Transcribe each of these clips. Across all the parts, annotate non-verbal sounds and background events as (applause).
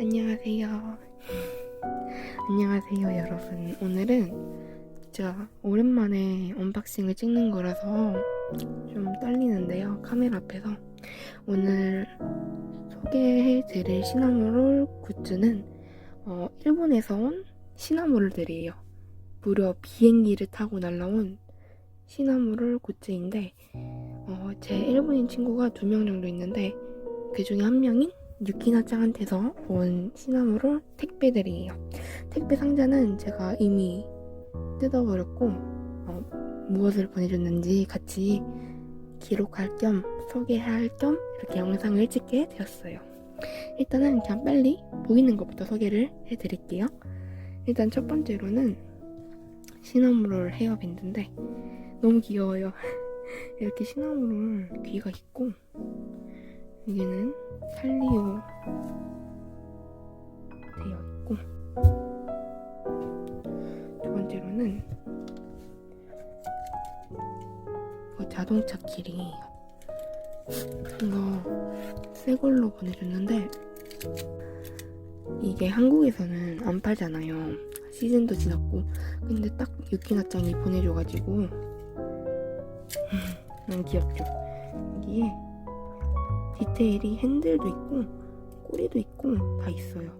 안녕하세요. 안녕하세요, 여러분. 오늘은 진짜 오랜만에 언박싱을 찍는 거라서 좀 떨리는데요. 카메라 앞에서. 오늘 소개해 드릴 시나모롤 굿즈는 어, 일본에서 온 시나모롤들이에요. 무려 비행기를 타고 날라온 시나모롤 굿즈인데 어, 제 일본인 친구가 두 명 정도 있는데 그 중에 한 명인 유키나짱한테서 온 시나모롤 택배들이에요. 택배 상자는 제가 이미 뜯어버렸고 어, 무엇을 보내줬는지 같이 기록할 겸 소개할 겸 이렇게 영상을 찍게 되었어요. 일단은 그냥 빨리 보이는 것부터 소개를 해드릴게요. 일단 첫 번째로는 시나모롤 헤어밴드인데 너무 귀여워요. (laughs) 이렇게 시나모롤 귀가 있고 여기는 살리오 되어 있고 두 번째로는 이거 자동차 길이에요. 이거 새 걸로 보내줬는데 이게 한국에서는 안 팔잖아요. 시즌도 지났고 근데 딱 유키나짱이 보내줘가지고 (laughs) 너무 귀엽죠. 여기에 디테일이 핸들도 있고 꼬리도 있고 다 있어요.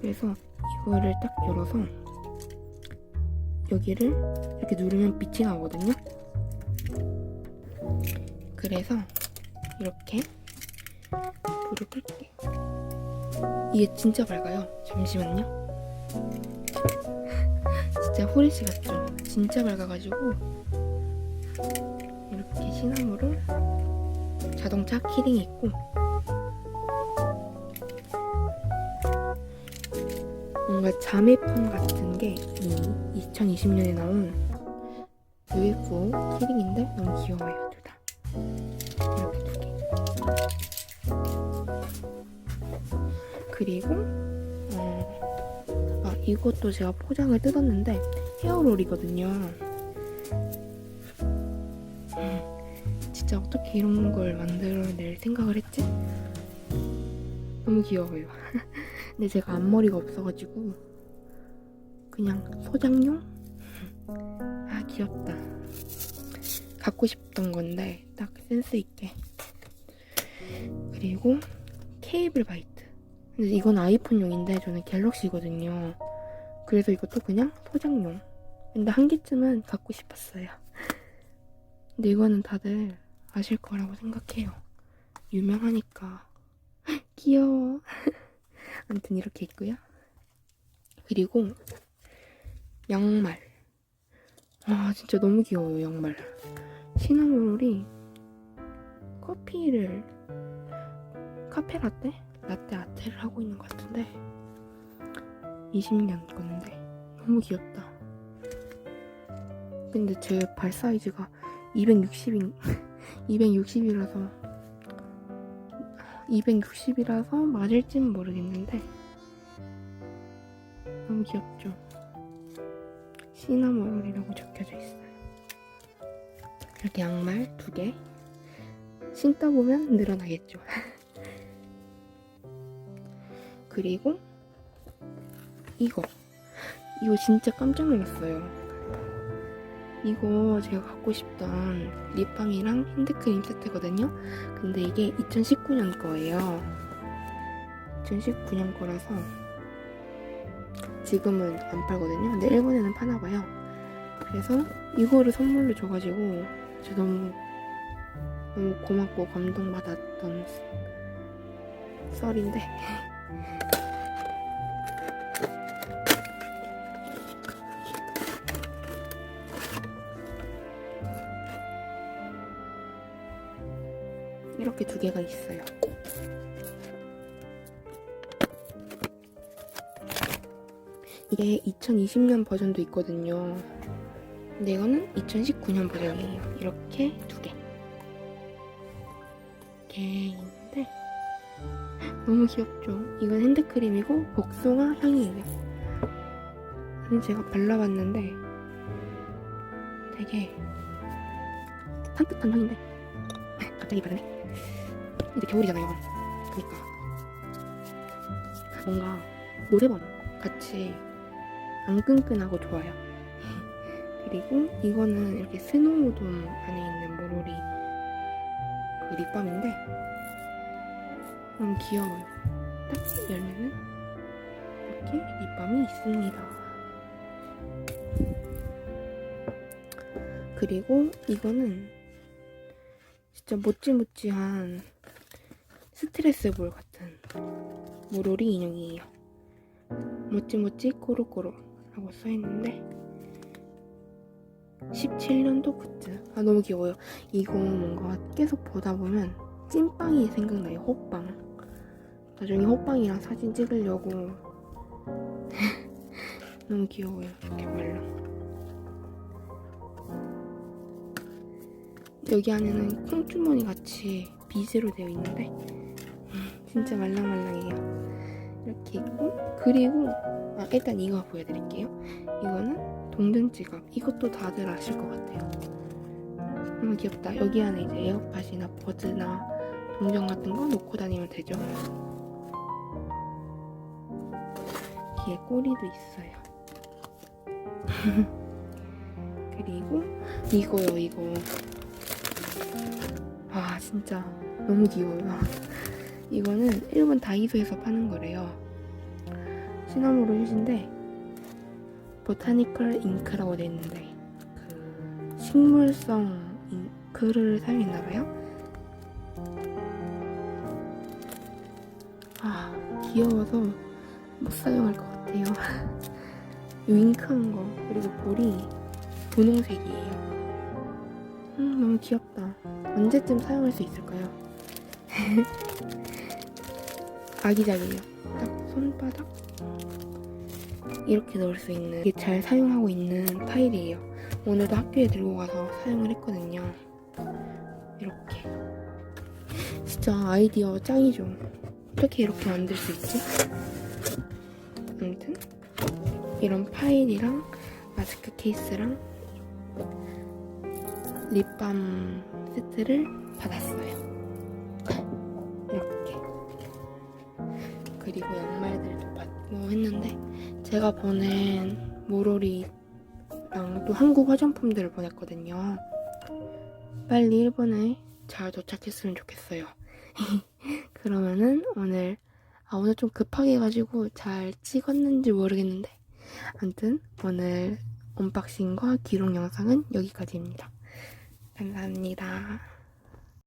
그래서 이거를 딱 열어서 여기를 이렇게 누르면 빛이 나거든요. 그래서 이렇게 불을 끌게요. 이게 진짜 밝아요. 잠시만요. (laughs) 진짜 후레쉬 같죠? 진짜 밝아가지고 이렇게 시나모를 자동차 키링이 있고 뭔가 자매품 같은 게 이 2020년에 나온 UFO 키링인데 너무 귀여워요 둘 다. 이렇게 두 개. 그리고 어, 아 이것도 제가 포장을 뜯었는데 헤어롤이거든요. 진짜 어떻게 이런 걸 만들어낼 생각을 했지? 너무 귀여워요. (laughs) 근데 제가 앞머리가 없어가지고 그냥 소장용? 아 귀엽다. 갖고 싶던 건데 딱 센스 있게. 그리고 케이블 바이트. 근데 이건 아이폰용인데 저는 갤럭시거든요. 그래서 이것도 그냥 포장용. 근데 한 개쯤은 갖고 싶었어요. 근데 이거는 다들 아실 거라고 생각해요. 유명하니까. (laughs) 귀여워. (laughs) 아무튼 이렇게 있고요. 그리고 양말. 아 진짜 너무 귀여워요 양말. 시나모롤이 커피를 카페 라떼? 라떼 아테를 하고 있는 것 같은데 20년 건데 너무 귀엽다. 근데 제 발 사이즈가 260인 (laughs) 260이라서 260이라서 맞을진 모르겠는데 너무 귀엽죠? 시나모롤이라고 적혀져 있어요. 이렇게 양말 두 개. 신다 보면 늘어나겠죠. (laughs) 그리고 이거. 이거 진짜 깜짝 놀랐어요. 이거 제가 갖고 싶던 립밤이랑 핸드크림 세트거든요. 근데 이게 2019년 거예요. 2019년 거라서 지금은 안 팔거든요. 근데 일본에는 파나 봐요. 그래서 이거를 선물로 줘가지고 진짜 너무 너무 고맙고 감동받았던 썰인데 이렇게 두 개가 있어요. 이게 2020년 버전도 있거든요. 근데 이거는 2019년 버전이에요. 이렇게 두 개. 개인데 너무 귀엽죠? 이건 핸드크림이고 복숭아 향이에요. 근데 제가 발라봤는데 되게 산뜻한 향인데 갑자기 바르네. 이제 겨울이잖아요. 그니까 뭔가 노래방 같이 안 끈끈하고 좋아요. (laughs) 그리고 이거는 이렇게 스노우돔 안에 있는 모로리 그 립밤인데 너무 귀여워요. 딱 열면은 이렇게 립밤이 있습니다. 그리고 이거는 진짜 모찌모찌한 스트레스 볼 같은 모로리 인형이에요. 모찌모찌 꼬로꼬로 라고 써있는데 17년도 굿즈. 아 너무 귀여워요. 이거 뭔가 계속 보다 보면 찐빵이 생각나요. 호빵. 나중에 호빵이랑 사진 찍으려고 (laughs) 너무 귀여워요. 이렇게 말랑. 여기 안에는 콩주머니 같이 비즈로 되어 있는데 음, 진짜 말랑말랑해요. 이렇게 있고 그리고 아, 일단 이거 보여드릴게요. 이거는 동전 지갑. 이것도 다들 아실 것 같아요. 너무 귀엽다. 여기 안에 이제 에어팟이나 버즈나 동전 같은 거 놓고 다니면 되죠. 뒤에 꼬리도 있어요. (laughs) 그리고 이거요, 이거. 아, 진짜 너무 귀여워요. 이거는 일본 다이소에서 파는 거래요. 시나모로 휴지인데 보타니컬 잉크라고 돼 있는데 그 식물성 잉크를 사용했나 봐요. 아 귀여워서 못 사용할 것 같아요. (laughs) 이 윙크한 거 그리고 볼이 분홍색이에요. 음 너무 귀엽다. 언제쯤 사용할 수 있을까요? (laughs) 아기자기해요. 딱 손바닥 이렇게 넣을 수 있는 이게 잘 사용하고 있는 파일이에요. 오늘도 학교에 들고 가서 사용을 했거든요. 이렇게 진짜 아이디어 짱이죠. 어떻게 이렇게 만들 수 있지? 아무튼 이런 파일이랑 마스크 케이스랑 립밤 세트를 받았어요. 이렇게 그리고 양말들도 받고 했는데 제가 보낸 모로리랑 또 한국 화장품들을 보냈거든요. 빨리 일본에 잘 도착했으면 좋겠어요. (laughs) 그러면은 오늘 아 오늘 좀 급하게 해가지고 잘 찍었는지 모르겠는데 아무튼 오늘 언박싱과 기록 영상은 여기까지입니다. 감사합니다.